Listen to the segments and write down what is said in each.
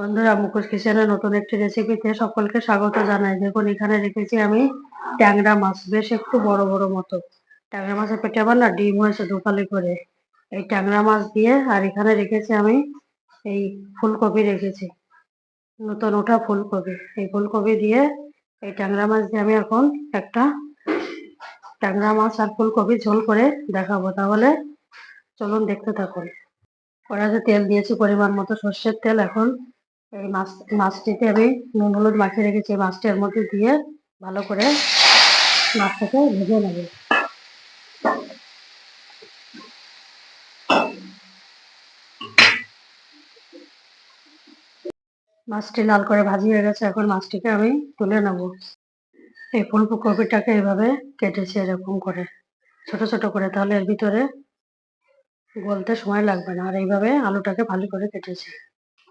বন্ধুরা মুখোশ কিচেনের নতুন একটি রেসিপিতে সকলকে স্বাগত জানাই। দেখুন, এখানে রেখেছি আমি ট্যাংরা মাছ, বেশ একটু বড় বড় মতো। ট্যাংরা মাছের পেটে আবার না ডিম হয়েছে দুফালি করে। এই ট্যাংরা মাছ দিয়ে, আর এখানে রেখেছি আমি এই ফুলকপি রেখেছি। নতুন ওঠা ফুলকপি। এই ফুলকপি দিয়ে এই ট্যাংরা মাছ দিয়ে আমি এখন একটা ট্যাংরা মাছ আর ফুলকপি ঝোল করে দেখাবো। তাহলে চলুন দেখতে থাকুন। কড়াইতে তেল দিয়েছি, পরিমাণ মতো সর্ষের তেল এখন এই মাছ মাছটিতে আমি নুন, হলুদ মাখিয়ে রেখেছি। এই মাছটি এর মধ্যে দিয়ে ভালো করে মাছটাকে ভেজে নেব। মাছটি লাল করে ভাজি হয়ে গেছে। এখন মাছটিকে আমি তুলে নেব। এই ফুলকপিটাকে এইভাবে কেটেছি এরকম করে। ছোট ছোট করে তাহলে এর ভিতরে গলতে সময় লাগবে না। আর এইভাবে আলুটাকে ভালো করে কেটেছি।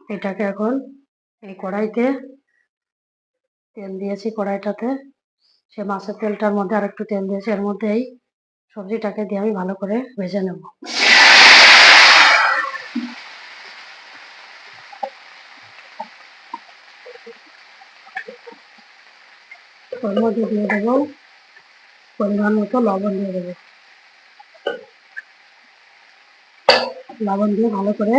এটাকে এখন এই কড়াইতে তেল দিয়েছি কড়াইটাতে। সে মাছের তেলটার মধ্যে আর একটু তেল দিয়েছি। এর মধ্যে এই সবজিটাকে দিয়ে আমি ভালো করে ভেজে নেব। ওর মধ্যে দিয়ে পরিমাণ মতো লবণ দিয়ে দেবো। লবণ দিয়ে ভালো করে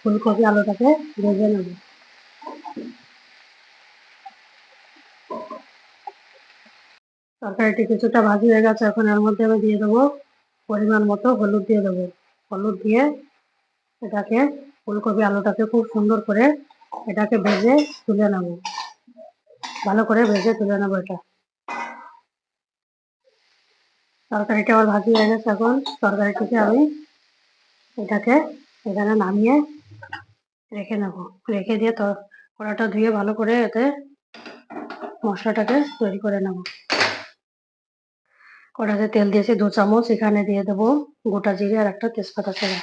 ফুলকপি আলুটাকে ভেজে নেব। তরকারিটি কিছুটা ভাজি হয়ে গেছে, এখন এর মধ্যে আমি দিয়ে দেবো পরিমাণ মতো হলুদ দিয়ে দেবো। হলুদ দিয়ে এটাকে, ফুলকপি আলুটাকে খুব সুন্দর করে এটাকে ভেজে তুলে নেব। ভালো করে ভেজে তুলে নেব এটা। তরকারিটা আবার ভাজি হয়ে গেছে এখন। তরকারিটিকে আমি এটাকে এখানে নামিয়ে রেখে নেব। রেখে দিয়ে তো কড়াটা ধুয়ে ভালো করে এতে মশলাটাকে তৈরি করে নেব। কড়াতে তেল দিয়েছি দু চামচ, এখানে দিয়ে দেবো গোটা জিরে আর একটা তেজপাতা ছাড়া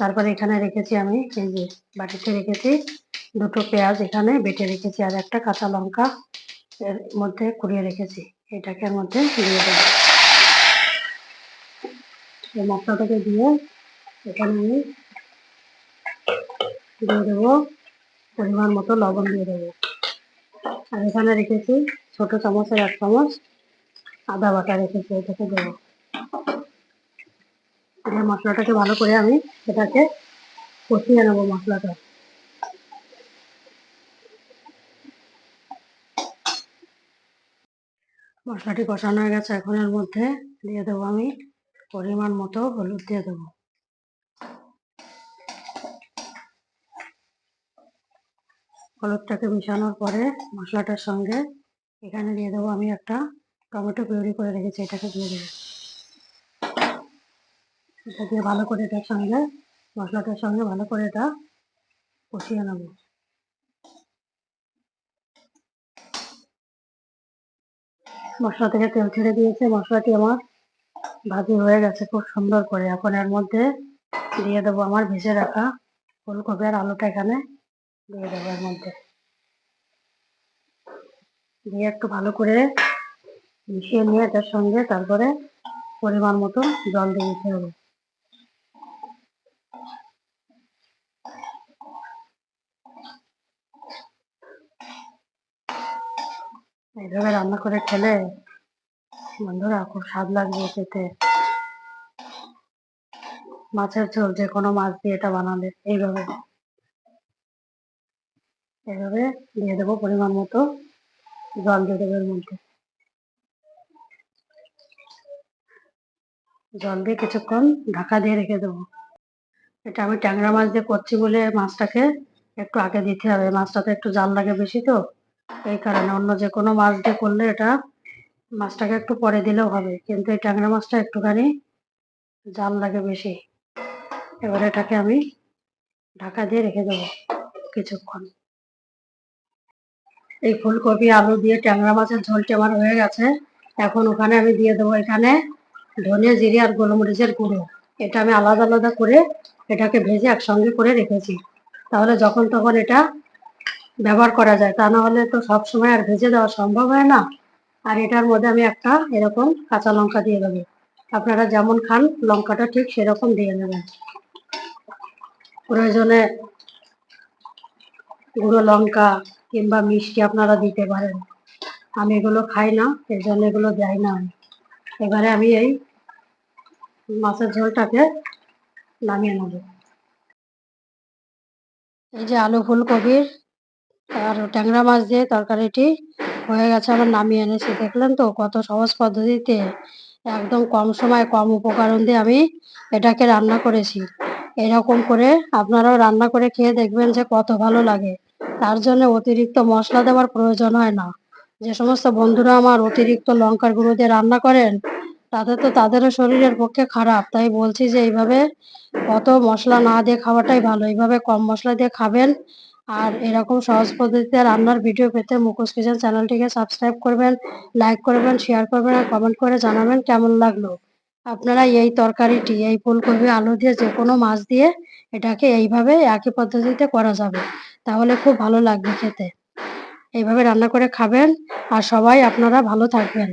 তারপরে এখানে রেখেছি আমি এই যে বাটিতে রেখেছি দুটো পেঁয়াজ, এখানে বেটে রেখেছি আর একটা কাঁচা লঙ্কা এর মধ্যে কুড়িয়ে রেখেছি। এটাকে মধ্যে দিয়ে দেবো। মশলাটাকে দিয়ে এখানে আমি দিয়ে দেবো, পরিমাণ মতো লবণ দিয়ে দেবো। আর এখানে রেখেছি ছোট চামচের এক চামচ আদা বাটা রেখেছি, এটাকে দেবো। দিয়ে মশলাটাকে ভালো করে আমি এটাকে কষিয়ে নেব মশলাটা। মশলাটি কষানো হয়ে গেছে, এখন এর মধ্যে দিয়ে দেবো আমি পরিমাণ মতো হলুদ দিয়ে দেবো। হলুদটাকে মিশানোর পরে মশলাটার সঙ্গে এখানে দিয়ে দেবো আমি একটা টমেটো পিউরি করে রেখেছি, এটাকে দিয়ে দেবো। এটা দিয়ে ভালো করে এটার সঙ্গে, মশলাটার সঙ্গে ভালো করে এটা কষিয়ে নেব। মশলা থেকে তেল ছেড়ে দিয়েছে, মশলাটি আমার ভাজি হয়ে গেছে খুব সুন্দর করে। এখন এর মধ্যে দিয়ে দেবো আমার ভেজে রাখা ফুলকপি আর আলুটা এখানে। দিয়ে দেবো এর মধ্যে। দিয়ে একটু ভালো করে মিশিয়ে নিয়ে এটার সঙ্গে তারপরে পরিমাণ মতো জল দিয়ে দিতে হবে। এইভাবে রান্না করে খেলে বন্ধুরা, খুব স্বাদ লাগবে খেতে। মাছের ঝোল, যে কোনো মাছ দিয়ে এটা বানালে। এইভাবে। এইভাবে দিয়ে দেবো পরিমাণ মতো জল দিয়ে দেবো এর মধ্যে। জল দিয়ে কিছুক্ষণ ঢাকা দিয়ে রেখে দেবো। এটা আমি ট্যাংরা মাছ দিয়ে করছি বলে মাছটাকে একটু আগে দিতে হবে। মাছটাতে একটু জাল লাগে বেশি তো, এই কারণে অন্য যে কোনো মাছ দিয়ে করলে এটা মাছটাকে একটু পরে দিলেও হবে, কিন্তু এই ট্যাংরা মাছটা একটুখানি জাল লাগে বেশি। এবার এটাকে আমি ঢাকা দিয়ে রেখে দেবো কিছুক্ষণ। এই ফুলকপি, আলু দিয়ে ট্যাংরা মাছের ঝোলটি আমার হয়ে গেছে। এখন ওখানে আমি দিয়ে দেবো এখানে ধনে জিরে আর গোলমরিচের গুঁড়ো। এটা আমি আলাদা আলাদা করে এটাকে ভেজে একসঙ্গে করে রেখেছি। তাহলে যখন তখন এটা ব্যবহার করা যায়। তা না হলে তো সব সময় আর ভেজে দেওয়া সম্ভব হয় না। আর এটার মধ্যে আমি একটা এরকম কাঁচা লঙ্কা দিয়ে দেবো। আপনারা যেমন খান, লঙ্কাটা ঠিক সেরকম দিয়ে নেবেন প্রয়োজনে গুঁড়ো লঙ্কা কিংবা মিষ্টি আপনারা দিতে পারেন। আমি এগুলো খাই না এই জন্য এগুলো দেয় না এবারে আমি এই মাছের ঝোলটাকে নামিয়ে নেব। এই যে আলু ফুলকপির আর ট্যাংরা মাছ দিয়ে তরকারিটি হয়ে গেছে, আবার নামিয়ে এনেছি। দেখলেন তো কত সহজ পদ্ধতিতে, একদম কম সময় কম উপকরণ দিয়ে আমি এটাকে রান্না করেছি। এরকম করে আপনারাও রান্না করে খেয়ে দেখবেন যে কত ভালো লাগে। তার জন্য অতিরিক্ত মশলা দেওয়ার প্রয়োজন হয় না। যে সমস্ত বন্ধুরা আমার অতিরিক্ত লঙ্কার গুঁড়ো দিয়ে রান্না করেন, তাতে তো তাদেরও শরীরের পক্ষে খারাপ। তাই বলছি যে এইভাবে অত মশলা না দিয়ে খাওয়াটাই ভালো। এইভাবে কম মশলা দিয়ে খাবেন আর এরকম সহজ পদ্ধতিতে রান্নার ভিডিও পেতে মুখোশ কিচেন চ্যানেলটিকে সাবস্ক্রাইব করবেন লাইক করবেন শেয়ার করবেন আর কমেন্ট করে জানাবেন কেমন লাগল। আপনারা এই তরকারিটি, এই ফুলকপি, আলু দিয়ে যে কোনো মাছ দিয়ে এটাকে এইভাবে একই পদ্ধতিতে করা যাবে। তাহলে খুব ভালো লাগবে খেতে। এইভাবে রান্না করে খাবেন আর সবাই আপনারা ভালো থাকবেন।